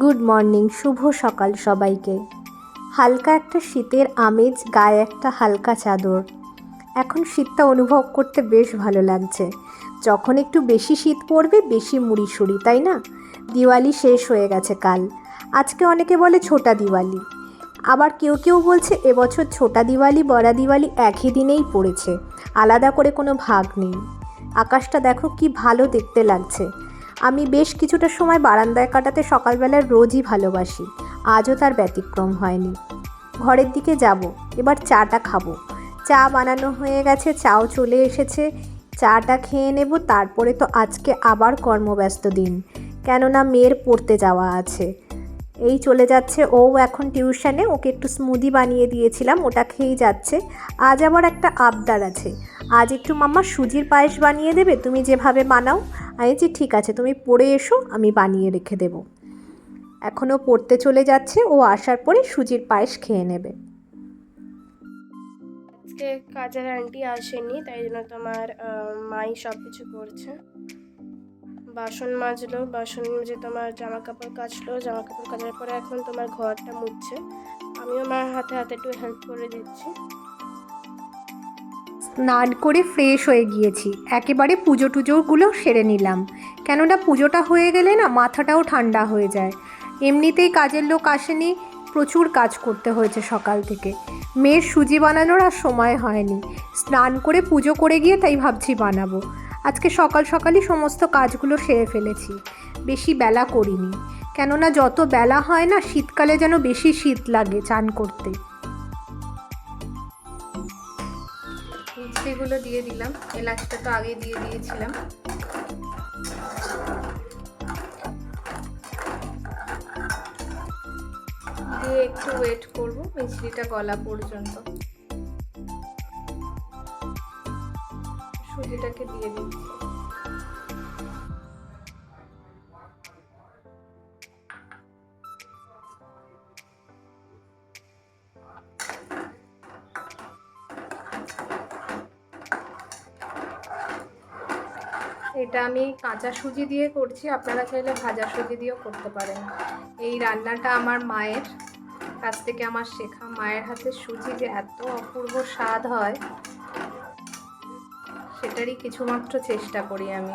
Good morning, শুভ সকাল সবাইকে। হালকা একটা শীতের আমেজ, গায়ে একটা হালকা চাদর। এখন শীতটা অনুভব করতে বেশ ভালো লাগছে। যখন একটু বেশি শীত পড়বে, বেশি মুড়ি সুড়ি, তাই না? দিওয়ালি শেষ হয়ে গেছে কাল। আজকে অনেকে বলে ছোটা দিওয়ালি। আবার কেউ কেউ বলছে, এবছর ছোটা দিওয়ালি, বড়া দিওয়ালি একই দিনেই পড়েছে। আলাদা করে কোনো ভাগ নেই। আকাশটা দেখো কি ভালো দেখতে লাগছে। আমি বেশ কিছুটা সময় বারান্দায় কাটাতে সকালবেলার রোজই ভালোবাসি। আজও তার ব্যতিক্রম হয়নি। ঘরের দিকে যাব, এবার চাটা খাব। চা বানানো হয়ে গেছে, চাও চলে এসেছে। চাটা খেয়ে নেব, তারপরে তো আজকে আবার কর্মব্যস্ত দিন। কেননা মেয়ের পড়তে যাওয়া আছে। এই চলে যাচ্ছে। ও এখন টিউশনে, ওকে একটু স্মুদি বানিয়ে দিয়েছিলাম, ওটা খেয়েই যাচ্ছে। আজ আবার একটা আবদার আছে। আজ একটু মাম্মা সুজির পায়েস বানিয়ে দেবে, তুমি যেভাবে বানাও। আমি যে ঠিক আছে, তুমি পড়ে এসো, আমি বানিয়ে রেখে দেব। এখনও পড়তে চলে যাচ্ছে, ও আসার পরে সুজির পায়েস খেয়ে নেবে। আজকে কাজের আন্টি আসেনি, তাই জন্য তোমার মাই সব কিছু করছে। বাসন মাজলো, বাসন মেজে তোমার জামা কাপড় কাচলো জামা কাপড় কাচার পরে এখন তোমার ঘরটা মুছছে। আমিও আমার হাতে হাতে একটু হেল্প করে দিচ্ছি। স্নান করে ফ্রেশ হয়ে গিয়েছি। একেবারে পুজো টুজোগুলো সেরে নিলাম। কেননা পুজোটা হয়ে গেলে না মাথাটাও ঠান্ডা হয়ে যায়। এমনিতেই কাজের লোক আসেনি, প্রচুর কাজ করতে হয়েছে সকাল থেকে। মেয়ের সুজি বানানোর আর সময় হয়নি। স্নান করে পুজো করে গিয়ে তাই ভাবছি বানাবো। আজকে সকাল সকালই সমস্ত কাজগুলো সেরে ফেলেছি। বেশি বেলা করিনি। কেননা যত বেলা হয় না, শীতকালে যেন বেশি শীত লাগে চান করতে। মিষ্টিগুলো দিয়ে দিলাম। এলাচটা তো আগে দিয়ে দিয়েছিলাম। দিয়ে একটু ওয়েট করব মিষ্টিটা গলা পর্যন্ত। সুজিটাকে দিয়ে দিচ্ছি এটা আমি কাঁচা সুজি দিয়ে করছি, আপনারা চাইলে ভাজা সুজি দিয়েও করতে পারেন। এই রান্নাটা আমার মায়ের, কাছ থেকে আমার শেখা মায়ের হাতে সুজি যে এত অপূর্ব স্বাদ হয়। সেটারই কিছুমাত্র চেষ্টা করি আমি।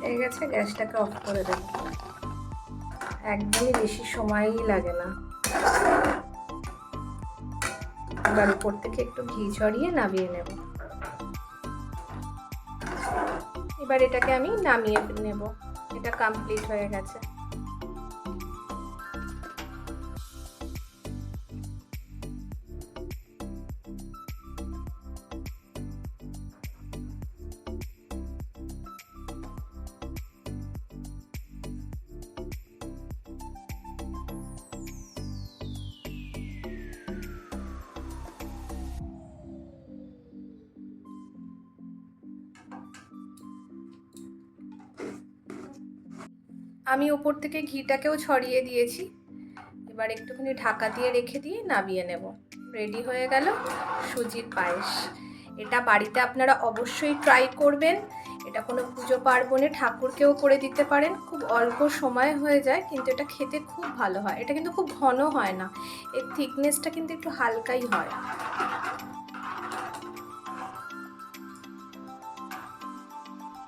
হয়ে গেছে, গ্যাসটাকে অফ করে দেব। একদমই বেশি সময়ই লাগে না। এবার উপর থেকে একটু ঘি ছড়িয়ে নামিয়ে নেব। এবার এটাকে আমি নামিয়ে নেব। এটা কমপ্লিট হয়ে গেছে। আমি ওপর থেকে ঘিটাকেও ছড়িয়ে দিয়েছি। এবার একটুখানি ঢাকা দিয়ে রেখে দিয়ে নামিয়ে নেব। রেডি হয়ে গেল সুজির পায়েস। এটা বাড়িতে আপনারা অবশ্যই ট্রাই করবেন। এটা কোনো পুজো পার্বণে ঠাকুরকেও করে দিতে পারেন। খুব অল্প সময় হয়ে যায়, কিন্তু এটা খেতে খুব ভালো হয়। এটা কিন্তু খুব ঘন হয় না। এর থিকনেসটা কিন্তু একটু হালকাই হয়।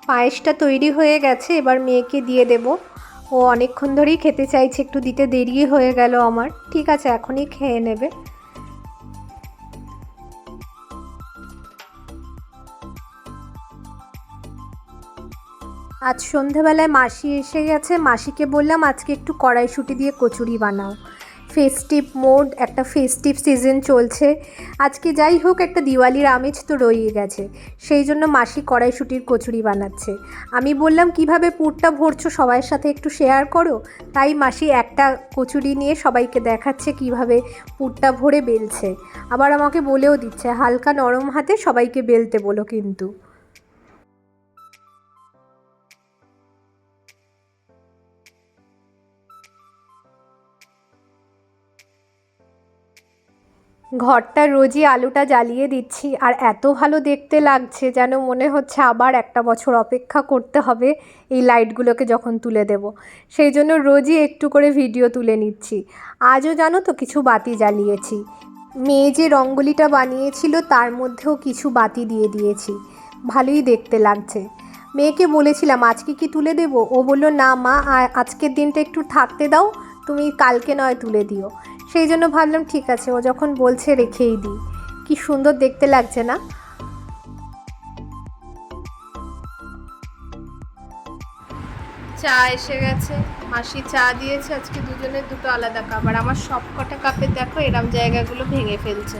পায়েসটা তৈরি হয়ে গেছে। এবার মেয়েকে দিয়ে দেব। ও অনেকক্ষণ ধরেই খেতে চাইছে, একটু দিতে দেরি হয়ে গেল আমার। ঠিক আছে, এখনই খেয়ে নেবে। আজ সন্ধেবেলায় মাসি এসে গেছে। মাসিকে বললাম, আজকে একটু কড়াইশুটি দিয়ে কচুরি বানাও। ফেস্টিভ মোড একটা ফেস্টিভ সিজন চলছে। আজকে যাই হোক, একটা দিওয়ালির আমেজ তো রয়ে গেছে। সেই জন্য মাসি কড়াইশুঁটির কচুরি বানাচ্ছে। আমি বললাম, কীভাবে পুরটা ভরছো? সবার সাথে একটু শেয়ার করো। তাই মাসি একটা কচুরি নিয়ে সবাইকে দেখাচ্ছে, কীভাবে পুরটা ভরে বেলছে। আবার আমাকে বলেও দিচ্ছে, হালকা নরম হাতে সবাইকে বেলতে বলো কিন্তু। ঘরটা রোজই আলোটা জ্বালিয়ে দিচ্ছি, আর এত ভালো দেখতে লাগছে যেন মনে হচ্ছে আবার একটা বছর অপেক্ষা করতে হবে এই লাইটগুলোকে যখন তুলে দেব। সেই জন্য রোজই একটু করে ভিডিও তুলে নিচ্ছি। আজও জানো তো কিছু বাতি জ্বালিয়েছি। মেয়ে যে রঙ্গোলিটা বানিয়েছিল তার মধ্যেও কিছু বাতি দিয়ে দিয়েছি। ভালোই দেখতে লাগছে। মেয়েকে বলেছিলাম, আজকে কি তুলে দেব? ও বলল, না মা আজকের দিনটা একটু থাকতে দাও, তুমি কালকে নয় তুলে দিও। সেই জন্য ভাবলাম ঠিক আছে, ও যখন বলছে রেখেই দিই। কি সুন্দর দেখতে লাগছে না? চা এসে গেছে। মাসি চা দিয়েছে, আজকে দুজনের দুটো আলাদা কাপ। আর আমার সব কটা কাপে দেখো এরম জায়গাগুলো ভেঙে ফেলছে।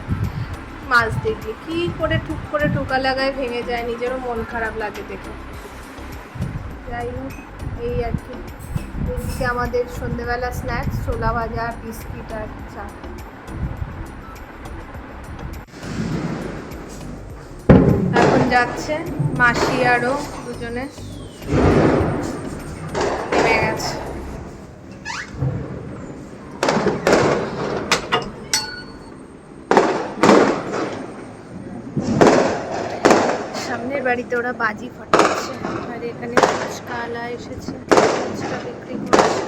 মাছ দেখলে কি করে টুক করে টোকা লাগায় ভেঙে যায়, নিজেরও মন খারাপ লাগে দেখে। যাই হোক। এই আর কি। এদিকে আমাদের সন্ধেবেলা স্ন্যাক্স ছোলা ভাজা বিস্কিট আর চা। এখন যাচ্ছে মাসি আরও দুজনে। নেমে গেছে। সামনের বাড়িতে ওরা বাজি ফাটাচ্ছে। আর এখানে ফুচকা আলা এসেছে ফুচকা বিক্রি করছে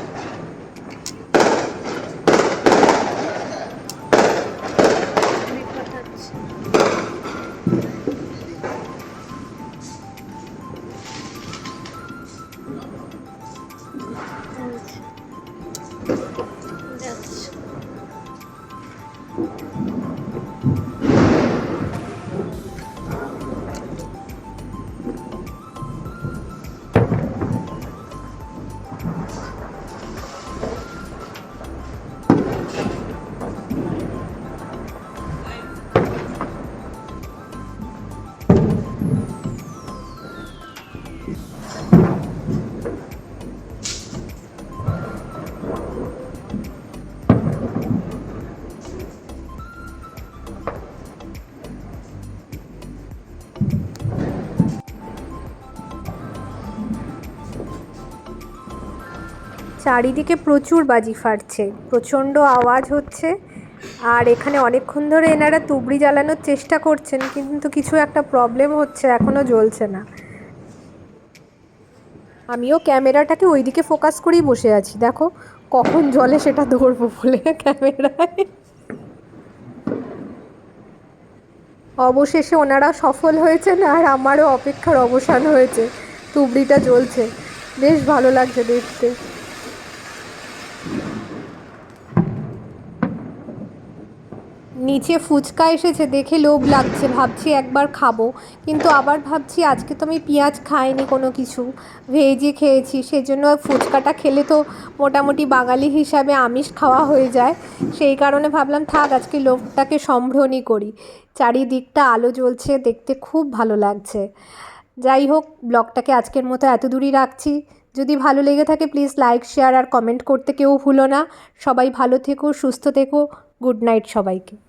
বাজি ফাটাচ্ছে। চারিদিকে প্রচুর বাজি ফাটছে, প্রচণ্ড আওয়াজ হচ্ছে। আর এখানে অনেকক্ষণ ধরে এনারা তুবড়ি জ্বালানোর চেষ্টা করছেন, কিন্তু কিছু একটা প্রবলেম হচ্ছে এখনও জ্বলছে না। আমিও ক্যামেরাটাকে ওইদিকে ফোকাস করেই বসে আছি। দেখো, কখন জলে সেটা ধরবো বলে ক্যামেরায়। অবশেষে ওনারা সফল হয়েছেন আর আমারও অপেক্ষার অবসান হয়েছে। তুবড়িটা জ্বলছে। বেশ ভালো লাগছে দেখতে। নিচে ফুচকা এসেছে, দেখে লোভ লাগছে। ভাবছি একবার খাব। কিন্তু আবার ভাবছি আজকে তো আমি পেঁয়াজ খাইনি কোনো কিছু। ভেজই খেয়েছি, সেজন্য ফুচকাটা খেলে তো মোটামুটি বাঙালি হিসাবে আমিষ খাওয়া হয়ে যায়। সেই কারণে ভাবলাম, থাক, আজকে লোভটাকে সম্ভ্রণই করি। চারিদিকটা আলো জ্বলছে, দেখতে খুব ভালো লাগছে। যাই হোক, ব্লগটাকে আজকের মতো এত দূরই রাখছি। যদি ভালো লেগে থাকে প্লিজ লাইক শেয়ার আর কমেন্ট করতে কেউ ভুলো না। সবাই ভালো থেকো, সুস্থ থেকো। গুড নাইট সবাইকে।